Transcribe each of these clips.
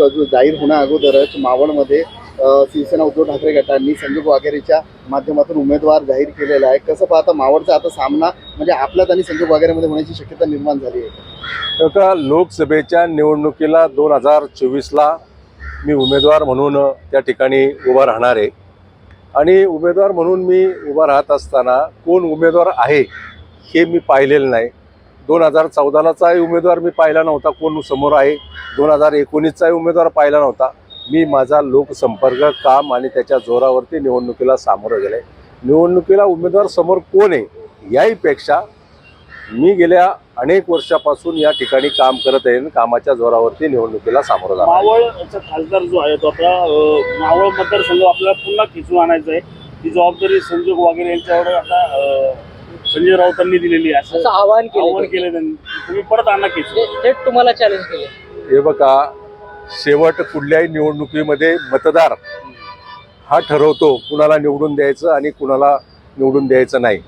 जाहीर होण्या अगोदरच मावळमध्ये शिवसेना उद्धव ठाकरे गटांनी संजय वाघेरेच्या माध्यमातून उमेदवार जाहीर केलेला आहे. कसं पाहता मावळचा आता सामना म्हणजे आपल्यात आणि संजय वाघेरेमध्ये होण्याची शक्यता निर्माण झाली आहे. आता लोकसभेच्या निवडणुकीला दोन हजार चोवीसला मी उमेदवार म्हणून त्या ठिकाणी उभा राहणार आहे. आणि उमेदवार म्हणून मी उभा राहत असताना कोण उमेदवार आहे हे मी पाहिलेलं नाही. दोन हजार चौदालाचाही उमेदवार मी पाहिला नव्हता कोण समोर आहे. दोन हजार एकोणीसचाही उमेदवार पाहिला नव्हता. मी माझा लोकसंपर्क काम आणि त्याच्या जोरावरती निवडणुकीला सामोरं गेलं निवडणुकीला उमेदवार समोर कोण आहे याहीपेक्षा मी गेल्या अनेक वर्षापासून या ठिकाणी काम करत आहे आणि कामाच्या जोरावरती निवडणुकीला सामोरं जाणार मावळचा खासदार जो आहे तो आपला मावळ मतदारसंघ आपल्याला पुन्हा खिचून आणायचा आहे. ती जबाबदारी संजोग वगैरे यांच्यावर आता संजय राऊतांनी दिलेली आहे. असं असं आवाहन आव्हान केलं केलं त्यांनी. तुम्ही परत आणा ते- थेट तुम्हाला चॅलेंज केलं. हे बघा शेवट कुठल्याही निवडणुकीमध्ये मतदार हा ठरवतो कुणाला निवडून द्यायचं आणि कुणाला निवडून द्यायचं नाही.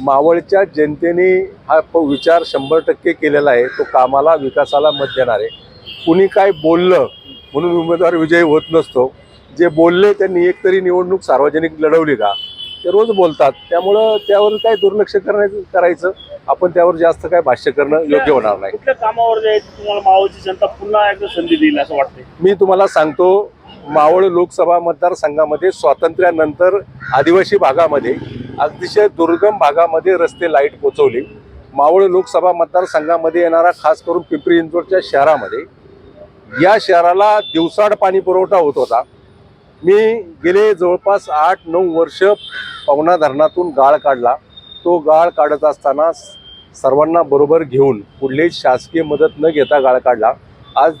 मावळच्या जनतेने हा प- विचार शंभर टक्के केलेला आहे. तो कामाला विकासाला मत देणार आहे. कुणी काय बोललं म्हणून उमेदवार विजयी होत नसतो. जे बोलले त्यांनी एकतरी निवडणूक सार्वजनिक लढवली का? ते रोज बोलतात. त्यामुळं त्यावर काय दुर्लक्ष करायचं करायचं आपण त्यावर जास्त काय भाष्य करणं योग्य होणार नाही. कुठल्या कामावर जे तुम्हाला मावळची जनता पुन्हा एकदा संधी देईल असं वाटतंय? मी तुम्हाला सांगतो मावळ लोकसभा मतदारसंघामध्ये स्वातंत्र्यानंतर आदिवासी भागामध्ये अतिशय दुर्गम भागामध्ये रस्ते लाइट पोचवली. मावळ लोकसभा मतदारसंघामध्ये येणारा खास करून पिंपरी चिंचवडच्या शहरामध्ये या शहराला दिवसाड पाणी पुरवठा होत होता. मी गेले जवळपास आठ नऊ वर्ष पवना धरणातून गाळ काढला. तो गाळ काढत असताना सर्वांना बरोबर घेऊन कुठलीही शासकीय मदत न घेता गाळ काढला. आज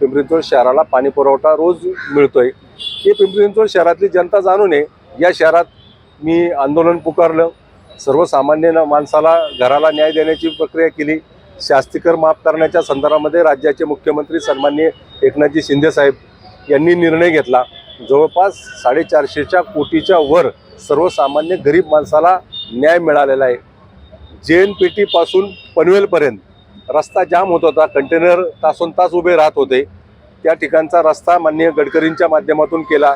पिंपरी चिंचवड शहराला पाणी पुरवठा रोज मिळतोय. ही पिंपरी चिंचवड शहरातली जनता जाणू नये. या शहरात मी आंदोलन पुकारलं. सर्वसामान्य माणसाला घराला न्याय देण्याची प्रक्रिया केली. शास्तीकर माफ करण्याच्या संदर्भामध्ये राज्याचे मुख्यमंत्री सन्माननीय एकनाथजी शिंदे साहेब यांनी निर्णय घेतला. जवळपास साडेचारशेच्या कोटीच्या वर सर्वसामान्य गरीब माणसाला न्याय मिळालेला आहे. जे एन पी पेटीपासून पनवेलपर्यंत रस्ता जाम होत होता. कंटेनर तासोन तास उभे राहत होते. त्या ठिकाणचा रस्ता माननीय गडकरींच्या माध्यमातून केला.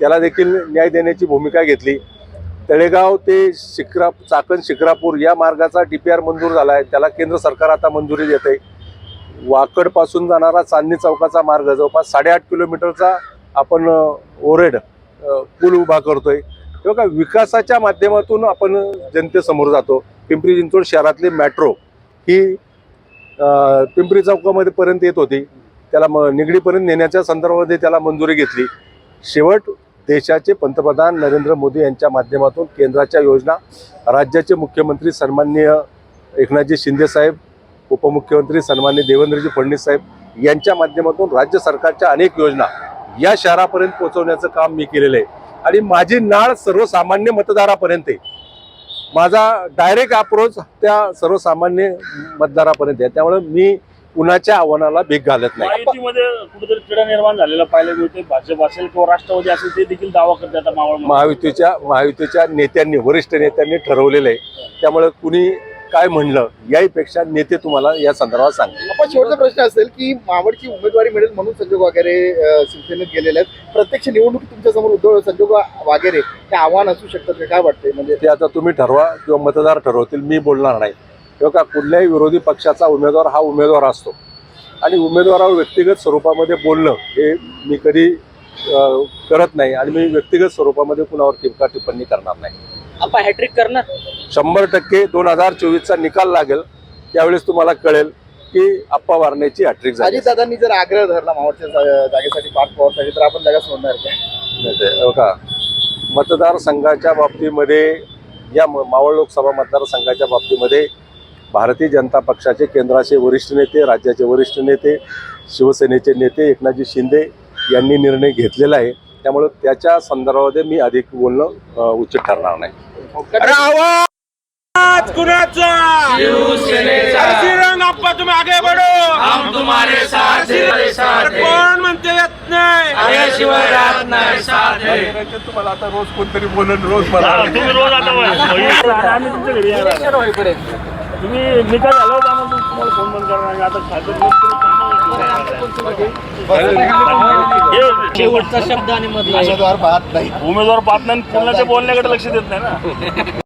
त्याला देखील न्याय देण्याची भूमिका घेतली. तळेगाव ते शिक्रा चाकण शिक्रापूर या मार्गाचा डी पी आर मंजूर झाला आहे त्याला केंद्र सरकार आता मंजुरी देते आहे वाकडपासून जाणारा चांदणी चौकाचा मार्ग जवळपास साडेआठ किलोमीटरचा आपण ओरेड पूल उभा करतोय किंवा बघा विकासाच्या माध्यमातून आपण जनतेसमोर जातो. पिंपरी चिंचवड शहरातली मेट्रो ही पिंपरी चौकामध्ये पर्यंत येत होती. त्याला म निगडीपर्यंत नेण्याच्या संदर्भामध्ये त्याला मंजुरी घेतली. शेवट देशाचे पंतप्रधान नरेंद्र मोदी यांच्या माध्यमातून केंद्राच्या योजना राज्याचे मुख्यमंत्री सन्माननीय एकनाथजी शिंदे साहेब उपमुख्यमंत्री सन्माननीय देवेंद्रजी फडणवीस साहेब यांच्या माध्यमातून राज्य सरकारच्या अनेक योजना या शहरापर्यंत पोहोचवण्याचं काम मी केलेलं आहे. आणि माझी नाळ सर्वसामान्य मतदारापर्यंत आहे. माझा डायरेक्ट अप्रोच त्या सर्वसामान्य मतदारापर्यंत आहे. त्यामुळे मी कुणाच्या आव्हानाला भीक घालत नाही. कुठेतरी तिढा निर्माण झालेला पाहायला मिळते भाजप असेल किंवा राष्ट्रवादी असेल ते देखील दावा करते आता मावळ महायुतीच्या महायुतीच्या नेत्यांनी वरिष्ठ नेत्यांनी ठरवलेलं आहे. त्यामुळे कुणी काय म्हणलं याहीपेक्षा नेते तुम्हाला या संदर्भात सांगतील. आपण शेवटचा प्रश्न असेल की मावळची उमेदवारी मिळेल म्हणून संजोग वाघेरे अ, शिवसेनेत गेलेले आहेत. प्रत्यक्ष निवडणुकीत तुमच्यासमोर उद्धव संजोग वाघेरे हे आव्हान असू शकतं का? काय वाटतंय? म्हणजे ते आता तुम्ही ठरवा किंवा मतदार ठरवतील मी बोलणार नाही. किंवा का कुठल्याही विरोधी पक्षाचा उमेदवार हा उमेदवार असतो. आणि उमेदवारावर व्यक्तिगत स्वरूपामध्ये बोलणं हे मी कधी करत नाही. आणि मी व्यक्तिगत स्वरूपामध्ये कुणावर टिपका टिप्पणी करणार नाही. आपण हॅट्रिक करणार? शंभर टक्के दोन हजार चोवीसचा निकाल लागेल त्यावेळेस तुम्हाला कळेल की आप्पा वारण्याची हॅट्रिक झाली. अजितदादांनी जर आग्रह धरला मावळच्या जागेसाठी पाठ पवारसाठी तर आपण जागा सोडणार काय? का मतदारसंघाच्या बाबतीमध्ये या मावळ लोकसभा मतदारसंघाच्या बाबतीमध्ये भारतीय जनता पक्षाचे केंद्राचे वरिष्ठ नेते राज्याचे वरिष्ठ नेते शिवसेनेचे नेते एकनाथजी शिंदे यांनी निर्णय घेतलेला आहे. त्यामुळे त्याच्या संदर्भामध्ये मी अधिक बोलणं उचित ठरणार नाही. आवाज कुणाचा? श्रीरंग आप्पा तुम्ही आगे बढो. हम तुम्हारे साथ कोण म्हणते येत नाही? शिवाय राहत नाही तुम्हाला आता रोज कोणतरी बोलून रोज तुम्ही रोज आता आम्ही तुमच्या घरी येणार आहे. होईपर्यंत. तुम्ही निकाल झाला होता आम्हाला तुम्हाला फोन बंद करणार आता लोक कामावर हे शेवटचा शब्द आणि मधला एक. उमेदवार पाहत नाही. उमेदवार पाहत नाही ते बोलण्याकडे लक्ष देत नाही ना.